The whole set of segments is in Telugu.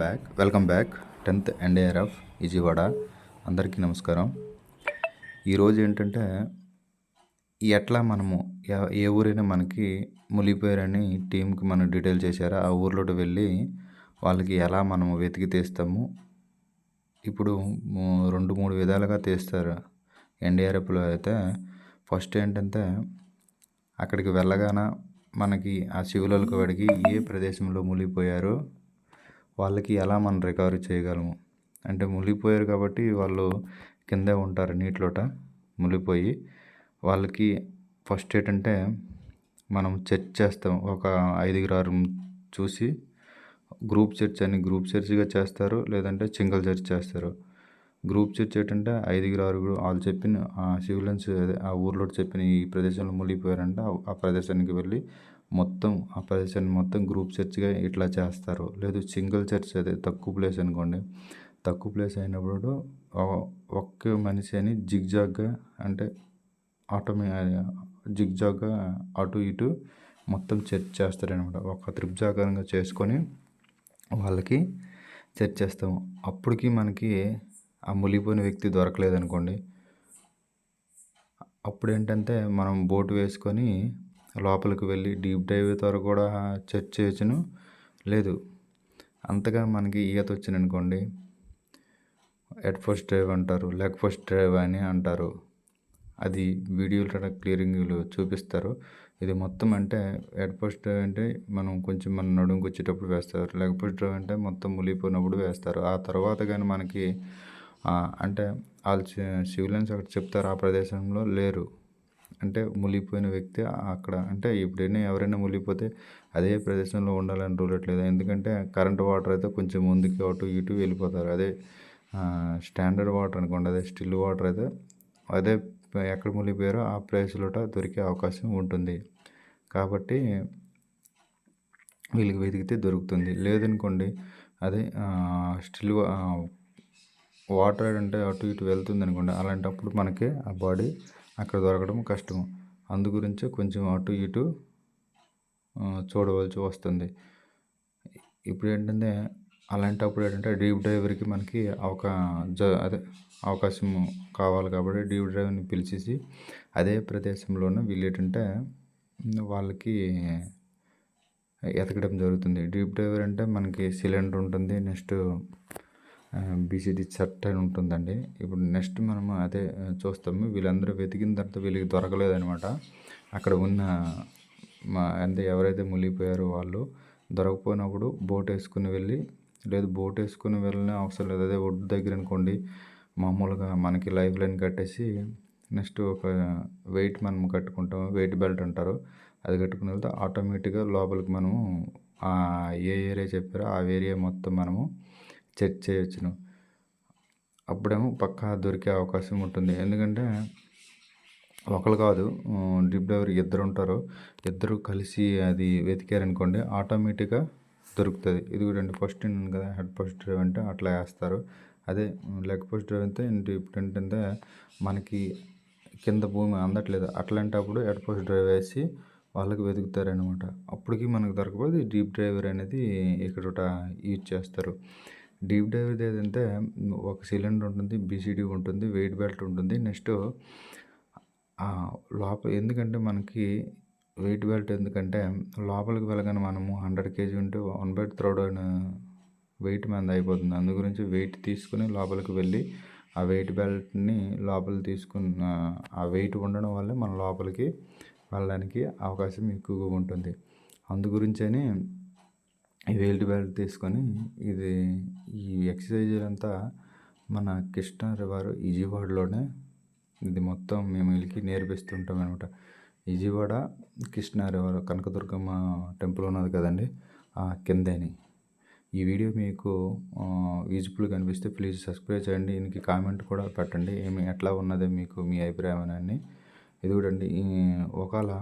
Back. Welcome back. Tenth NDRF Vijayawada అందరికీ నమస్కారం. ఈరోజు ఏంటంటే ఎట్లా మనము ఏ ఊరైనా మనకి మునిగిపోయారని టీంకి మనం డీటెయిల్ చేశారా? ఆ ఊర్లోకి వెళ్ళి వాళ్ళకి ఎలా మనము వెతికి తీస్తాము? ఇప్పుడు రెండు మూడు విధాలుగా తీస్తారు. ఎన్డీఆర్ఎఫ్లో అయితే ఫస్ట్ ఏంటంటే అక్కడికి వెళ్ళగానే మనకి ఆ శివులకు వాడికి ఏ ప్రదేశంలో మునిగిపోయారో? వాళ్ళకి ఎలా మనం రికవరీ చేయగలము? అంటే మునిగిపోయారు కాబట్టి వాళ్ళు కిందే ఉంటారు నీటిలోట మునిగిపోయి. వాళ్ళకి ఫస్ట్ ఏంటంటే మనం చర్చ్ చేస్తాం. ఒక ఐదుగురు ఆరు చూసి గ్రూప్ చర్చ్ అని గ్రూప్ చర్చ్గా చేస్తారు. లేదంటే సింగిల్ చర్చ్ చేస్తారు. గ్రూప్ చర్చ్ ఏంటంటే ఐదుగురు ఆరుగురు వాళ్ళు చెప్పిన ఆ సివిలియన్స్ అదే ఆ ఊర్లో చెప్పిన ఈ ప్రదేశంలో మునిగిపోయారంటే. ఆ ప్రదేశానికి వెళ్ళి మొత్తం ఆ ప్రదేశాన్ని మొత్తం గ్రూప్ చర్చ్గా ఇట్లా చేస్తారు లేదు సింగిల్ చర్చ్ అదే తక్కువ ప్లేస్ అనుకోండి. తక్కువ ప్లేస్ అయినప్పుడు ఒక్క మనిషి అని జిగ్జాగ్గా అంటే ఆటోమే జిగ్జాగ్గా అటు ఇటు మొత్తం చర్చ్ చేస్తారనమాట ఒక త్రిభుజాకారంగా చేసుకొని వాళ్ళకి చర్చ్ చేస్తాము. అప్పటికి మనకి ఆ మునిగిపోయిన వ్యక్తి దొరకలేదనుకోండి. అప్పుడు ఏంటంటే మనం బోటు వేసుకొని లోపలికి వెళ్ళి డీప్ డైవ్ ద్వారా కూడా చెక్ చేయొచ్చును లేదు అంతగా మనకి ఈత వచ్చిందనుకోండి హెడ్ ఫస్ట్ డ్రైవ్ అంటారు లెగ్ ఫస్ట్ డ్రైవ్ అని అంటారు. అది వీడియోలో క్లియరింగ్లు చూపిస్తారు. ఇది మొత్తం అంటే హెడ్ ఫస్ట్ డ్రైవ్ అంటే మనం కొంచెం మన నడుంకి వచ్చేటప్పుడు వేస్తారు లెగ్ ఫస్ట్ డ్రైవ్ అంటే మొత్తం ములిపోయినప్పుడు వేస్తారు. ఆ తర్వాత కానీ మనకి అంటే వాళ్ళు సివిలియన్స్ అక్కడ చెప్తారు ఆ ప్రదేశంలో లేరు. అంటే మునిగిపోయిన వ్యక్తి అక్కడ అంటే ఎప్పుడైనా ఎవరైనా మునిగిపోతే అదే ప్రదేశంలో ఉండాలని రూల్ లేదు ఎందుకంటే కరెంట్ వాటర్ అయితే కొంచెం ముందుకి అటు ఇటు వెళ్ళిపోతారు. అదే స్టాండర్డ్ వాటర్ అనుకోండి అదే స్టిల్ వాటర్ అయితే అదే ఎక్కడ మునిగిపోయారో ఆ ప్లేస్లోట దొరికే అవకాశం ఉంటుంది. కాబట్టి వీళ్ళకి వెతికితే దొరుకుతుంది. లేదనుకోండి అదే స్టిల్ వాటర్ అంటే అటు ఇటు వెళ్తుంది అనుకోండి అలాంటప్పుడు మనకి ఆ బాడీ అక్కడ దొరకడం కష్టం అందు గురించే కొంచెం అటు ఇటు చూడవలసి వస్తుంది. ఇప్పుడు ఏంటంటే అలాంటప్పుడు ఏంటంటే డీప్ డ్రైవర్కి మనకి అవకా జ అదే అవకాశం కావాలి కాబట్టి డీప్ డ్రైవర్ని పిలిచేసి అదే ప్రదేశంలోనే వీళ్ళు ఏంటంటే వాళ్ళకి ఎతకడం జరుగుతుంది. డీప్ డ్రైవర్ అంటే మనకి సిలిండర్ ఉంటుంది నెక్స్ట్ బీసీడీ చట్ అని ఉంటుందండి. ఇప్పుడు నెక్స్ట్ మనము అదే చూస్తాము. వీళ్ళందరూ వెతికిన తర్వాత వీళ్ళకి దొరకలేదనమాట అక్కడ ఉన్న మా అంటే ఎవరైతే మునిగిపోయారో వాళ్ళు దొరకపోయినప్పుడు బోట్ వేసుకుని వెళ్ళి లేదు బోట్ వేసుకుని వెళ్ళిన అవసరం లేదు. అదే ఒడ్డు దగ్గర అనుకోండి మామూలుగా మనకి లైఫ్ లైన్ కట్టేసి నెక్స్ట్ ఒక వెయిట్ మనం కట్టుకుంటాం. వెయిట్ బెల్ట్ అంటారు. అది కట్టుకుని వెళ్తే ఆటోమేటిక్గా లోపలికి మనము ఆ ఏ ఏరియా చెప్పారో ఆ ఏరియా మొత్తం మనము చెక్ చేయొచ్చును. అప్పుడేమో పక్కా దొరికే అవకాశం ఉంటుంది. ఎందుకంటే ఒకరు కాదు డిప్ డ్రైవర్ ఇద్దరు ఉంటారు. ఇద్దరు కలిసి అది వెతికారనుకోండి ఆటోమేటిక్గా దొరుకుతుంది. ఇది కూడా అండి ఫస్ట్ ఉన్నాను కదా హెడ్ ఫస్ట్ డ్రైవ్ అంటే అట్లా వేస్తారు. అదే లెగ్ ఫస్ట్ డ్రైవ్ అయితే ఇప్పుడు ఏంటంటే మనకి కింద భూమి అందట్లేదు. అట్లాంటప్పుడు హెడ్ ఫస్ట్ డ్రైవ్ వేసి వాళ్ళకి వెతుకుతారనమాట అప్పటికి మనకు దొరకపోతే డీప్ డ్రైవర్ అనేది ఇక్కడ యూజ్ చేస్తారు. డీప్ డ్రైవర్ ఏదంటే ఒక సిలిండర్ ఉంటుంది బీసీడీ ఉంటుంది వెయిట్ బెల్ట్ ఉంటుంది. నెక్స్ట్ లోపల ఎందుకంటే మనకి వెయిట్ బెల్ట్ ఎందుకంటే లోపలికి వెళ్ళగానే మనము హండ్రెడ్ కేజీ ఉంటే వన్ బై థర్డ్ వెయిట్ మంది అయిపోతుంది. అందు గురించి వెయిట్ తీసుకుని లోపలికి వెళ్ళి ఆ వెయిట్ బెల్ట్ని లోపల తీసుకున్న ఆ వెయిట్ ఉండడం వల్ల మన లోపలికి వెళ్ళడానికి అవకాశం ఎక్కువగా ఉంటుంది. అందు గురించని ఈ వెయిట్ బెల్ట్ తీసుకొని ఇది ఈ ఎక్సర్సైజ్ అంతా మన కృష్ణా రివర్ ఈజీవాడలోనే ఇది మొత్తం మేము వీళ్ళకి నేర్పిస్తుంటాం అనమాట ఈజీవాడ కృష్ణా రివర్ కనకదుర్గమ్మ టెంపుల్ ఉన్నది కదండి ఆ కిందేని. ఈ వీడియో మీకు యూజ్ఫుల్ కనిపిస్తే ప్లీజ్ సబ్స్క్రైబ్ చేయండి దీనికి కామెంట్ కూడా పెట్టండి ఏమి ఎట్లా ఉన్నది మీకు మీ అభిప్రాయం అని ఇది కూడా అండి ఒకవేళ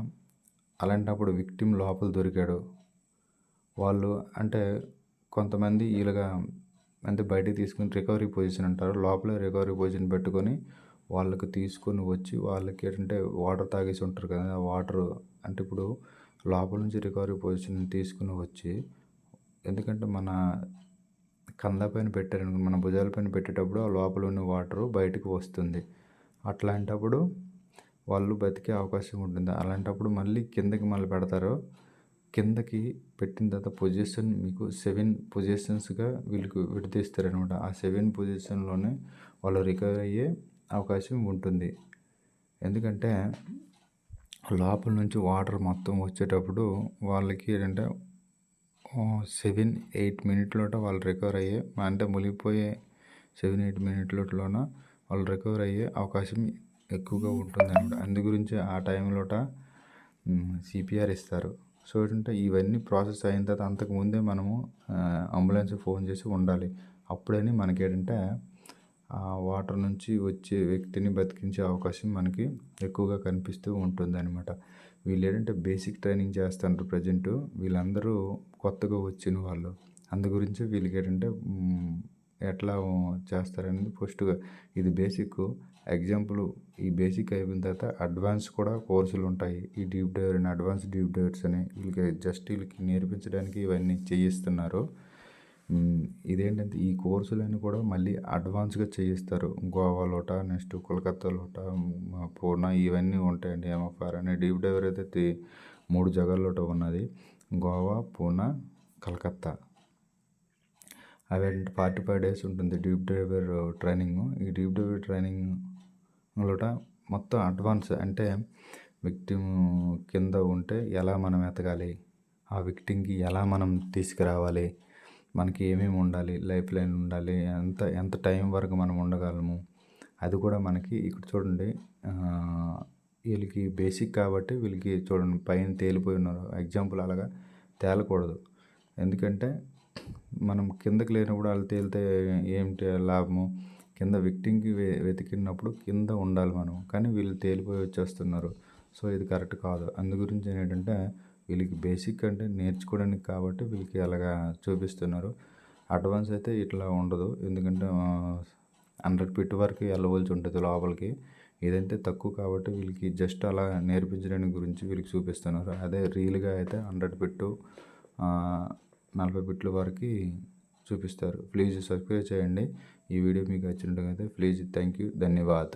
అలాంటప్పుడు విక్టిమ్ లోపల దొరికాడు వాళ్ళు అంటే కొంతమంది వీళ్ళగా అంటే బయటికి తీసుకుని రికవరీ పొజిషన్ అంటారు. లోపల రికవరీ పొజిషన్ పెట్టుకొని వాళ్ళకి తీసుకొని వచ్చి వాళ్ళకి ఏంటంటే వాటర్ తాగేసి ఉంటారు కదా ఆ వాటర్ అంటే ఇప్పుడు లోపల నుంచి రికవరీ పొజిషన్ తీసుకుని వచ్చి ఎందుకంటే మన కంద పైన పెట్టారనుకో మన భుజాల పైన పెట్టేటప్పుడు ఆ లోపల ఉన్న వాటరు బయటకు వస్తుంది. అట్లాంటప్పుడు వాళ్ళు బతికే అవకాశం ఉంటుంది. అలాంటప్పుడు మళ్ళీ కిందకి మళ్ళీ పెడతారు. కిందకి పెట్టిన తర్వాత పొజిషన్ మీకు సెవెన్ పొజిషన్స్గా వీళ్ళకి విడదీస్తారనమాట ఆ సెవెన్ పొజిషన్లోనే వాళ్ళు రికవర్ అయ్యే అవకాశం ఉంటుంది. ఎందుకంటే లోపల నుంచి వాటర్ మొత్తం వచ్చేటప్పుడు వాళ్ళకి ఏంటంటే సెవెన్ ఎయిట్ మినిట్లోట వాళ్ళు రికవర్ అయ్యే అంటే మునిగిపోయే సెవెన్ ఎయిట్ మినిట్లలోన వాళ్ళు రికవర్ అయ్యే అవకాశం ఎక్కువగా ఉంటుంది అనమాట అందు గురించి ఆ టైంలోట సిపిఆర్ ఇస్తారు. సో ఏంటంటే ఇవన్నీ ప్రాసెస్ అయిన తర్వాత అంతకుముందే మనము అంబులెన్స్ ఫోన్ చేసి ఉండాలి. అప్పుడని మనకి ఏంటంటే వాటర్ నుంచి వచ్చే వ్యక్తిని బతికించే అవకాశం మనకి ఎక్కువగా కనిపిస్తూ ఉంటుంది అనమాట వీళ్ళు ఏంటంటే బేసిక్ ట్రైనింగ్ చేస్తారు ప్రజెంట్. వీళ్ళందరూ కొత్తగా వచ్చిన వాళ్ళు. అందు గురించి వీళ్ళకి ఏంటంటే ఎట్లా చేస్తారనేది ఫస్ట్గా ఇది బేసిక్ ఎగ్జాంపుల్ ఈ బేసిక్ అయిపోయిన తర్వాత అడ్వాన్స్ కూడా కోర్సులు ఉంటాయి. ఈ డీప్ డైవర్ అని అడ్వాన్స్ డీప్ డైవర్స్ అని వీళ్ళకి జస్ట్ వీళ్ళకి నేర్పించడానికి ఇవన్నీ చేయిస్తున్నారు. ఇదేంటంటే ఈ కోర్సులన్నీ కూడా మళ్ళీ అడ్వాన్స్గా చేయిస్తారు. గోవాలోట నెక్స్ట్ కోల్కత్తాలోట పూర్ణ ఇవన్నీ ఉంటాయండి ఎంఎఫ్ఆర్ అనే. డీప్ డైవర్ అయితే మూడు జగల్లోట ఉన్నది. గోవా పూనా కలకత్తా. అవి ఫార్టీ ఫైవ్ డేస్ ఉంటుంది డీప్ డైవర్ ట్రైనింగ్. ఈ డీప్ డైవర్ ట్రైనింగ్ లోట మొత్తం అడ్వాన్స్ అంటే విక్టిమ్ కింద ఉంటే ఎలా మనం ఎతకాలి? ఆ విక్టింగ్కి ఎలా మనం తీసుకురావాలి? మనకి ఏమేమి ఉండాలి? లైఫ్ లైన్ ఉండాలి? ఎంత ఎంత టైం వరకు మనం ఉండగలము? అది కూడా మనకి ఇక్కడ చూడండి. వీళ్ళకి బేసిక్ కాబట్టి వీళ్ళకి చూడండి పైన తేలిపోయి ఉన్నారు. ఎగ్జాంపుల్ అలాగా తేలకూడదు. ఎందుకంటే మనం కిందకి లేనప్పుడు వాళ్ళు తేలితే ఏమిటి లాభము? కింద విక్టింగ్కి వె వెతికినప్పుడు కింద ఉండాలి మనం. కానీ వీళ్ళు తేలిపోయి వచ్చేస్తున్నారు. సో ఇది కరెక్ట్ కాదు. అందు గురించి ఏంటంటే వీళ్ళకి బేసిక్ అంటే నేర్చుకోవడానికి కాబట్టి వీళ్ళకి అలాగా చూపిస్తున్నారు. అడ్వాన్స్ అయితే ఇట్లా ఉండదు. ఎందుకంటే హండ్రెడ్ ఫిట్ వరకు వెళ్ళవలసి ఉంటుంది లోపలికి. ఇదంటే తక్కువ కాబట్టి వీళ్ళకి జస్ట్ అలా నేర్పించడానికి గురించి వీళ్ళకి చూపిస్తున్నారు. అదే రియల్గా అయితే హండ్రెడ్ ఫిట్ నలభై ఫిట్ల వరకు చూపిస్తారు. ప్లీజ్ సబ్స్క్రైబ్ చేయండి. ఈ వీడియో మీకు నచ్చినట్లయితే ప్లీజ్ థ్యాంక్ యూ. ధన్యవాద్